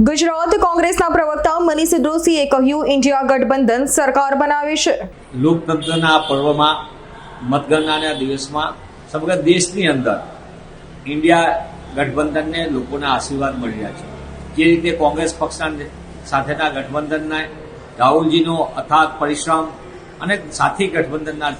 ગુજરાત કોંગ્રેસના પ્રવક્તા મનીષ દોશીએ કહ્યું, ઇન્ડિયા ગઠબંધન સરકાર બનાવે છે. લોકતંત્રના પર્વમાં મતગણનાના દિવસમાં સમગ્ર દેશની અંદર ઇન્ડિયા ગઠબંધનને લોકોના આશીર્વાદ મળી રહ્યા છે. જે રીતે કોંગ્રેસ પક્ષના સાથેના ગઠબંધનના રાહુલજીનો અથાગ પરિશ્રમ અને સાથી ગઠબંધનના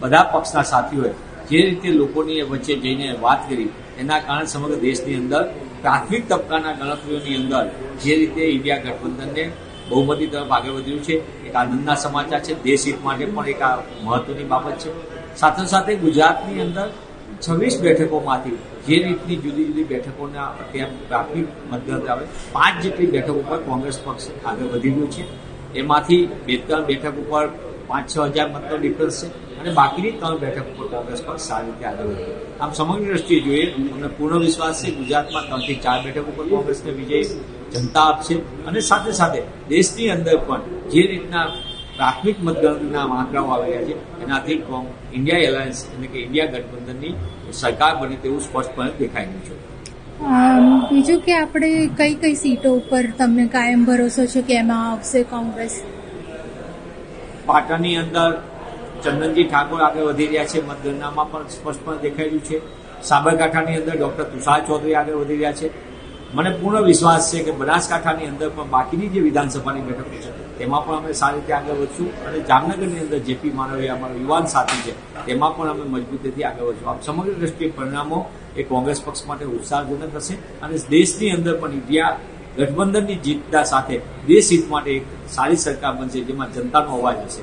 બધા પક્ષના સાથીઓએ જે રીતે લોકોની વચ્ચે જઈને વાત કરી, એના કારણે સમગ્ર દેશની અંદર પ્રાથમિક તબક્કાના ગણતરીઓની અંદર જે રીતે ઇન્ડિયા ગઠબંધનને બહુમતી તરફ આગળ વધ્યું છે, એક આનંદના સમાચાર છે, દેશ હિત માટે પણ એક આ મહત્વની બાબત છે. સાથે સાથે ગુજરાતની અંદર છવ્વીસ બેઠકોમાંથી જે રીતની જુદી જુદી બેઠકોના અત્યારે પ્રાથમિક મતગણતરી આવે, પાંચ જેટલી બેઠકો પર કોંગ્રેસ પક્ષ આગળ વધી રહ્યું છે. એમાંથી બે ત્રણ બેઠક ઉપર પાંચ છ હજાર મતનો ડિફરન્સ છે. અને બાકીની ત્રણ બેઠક ઉપર કોંગ્રેસ પણ સારી રીતે આગળ વધી. આમ સમગ્ર દ્રષ્ટિએ જોઈએ અમને પૂર્ણ વિશ્વાસ છે ગુજરાતમાં ત્રણથી ચાર બેઠક ઉપર કોંગ્રેસને વિજય જનતા આપશે અને સાથે સાથે દેશની અંદર પણ જે રીતના પ્રાથમિક મતગણતરીના આંકડાઓ આવી રહ્યા છે એનાથી કોંગ- ઇન્ડિયા એલાયન્સ એટલે કે ઇન્ડિયા ગઠબંધનની સરકાર બને તેવું સ્પષ્ટપણે દેખાઈ રહ્યું છે. બીજું કે આપણે કઈ કઈ સીટો ઉપર તમને કાયમ ભરોસો છે કે એમાં આવશે કોંગ્રેસ? પાટણની અંદર ચંદનજી ઠાકોર આગળ વધી રહ્યા છે, મતગણનામાં પણ સ્પષ્ટપણે દેખાયેલું છે. સાબરકાંઠાની અંદર ડોક્ટર તુષાર ચૌધરી આગળ વધી રહ્યા છે. મને પૂર્ણ વિશ્વાસ છે કે બનાસકાંઠાની અંદર પણ બાકીની જે વિધાનસભાની બેઠકો છે, તેમાં પણ અમે સારી રીતે આગળ વધશું અને જામનગરની અંદર જેપી માનવી અમારો યુવાન સાથી છે, તેમાં પણ અમે મજબૂતીથી આગળ વધશું. આમ સમગ્ર દ્રષ્ટિએ પરિણામો એ કોંગ્રેસ પક્ષ માટે ઉત્સાહજનક હશે અને દેશની અંદર પણ ઇન્ડિયા ગઠબંધનની જીતતા સાથે દેશ હિત માટે એક સારી સરકાર બનશે જેમાં જનતાનો અવાજ હશે.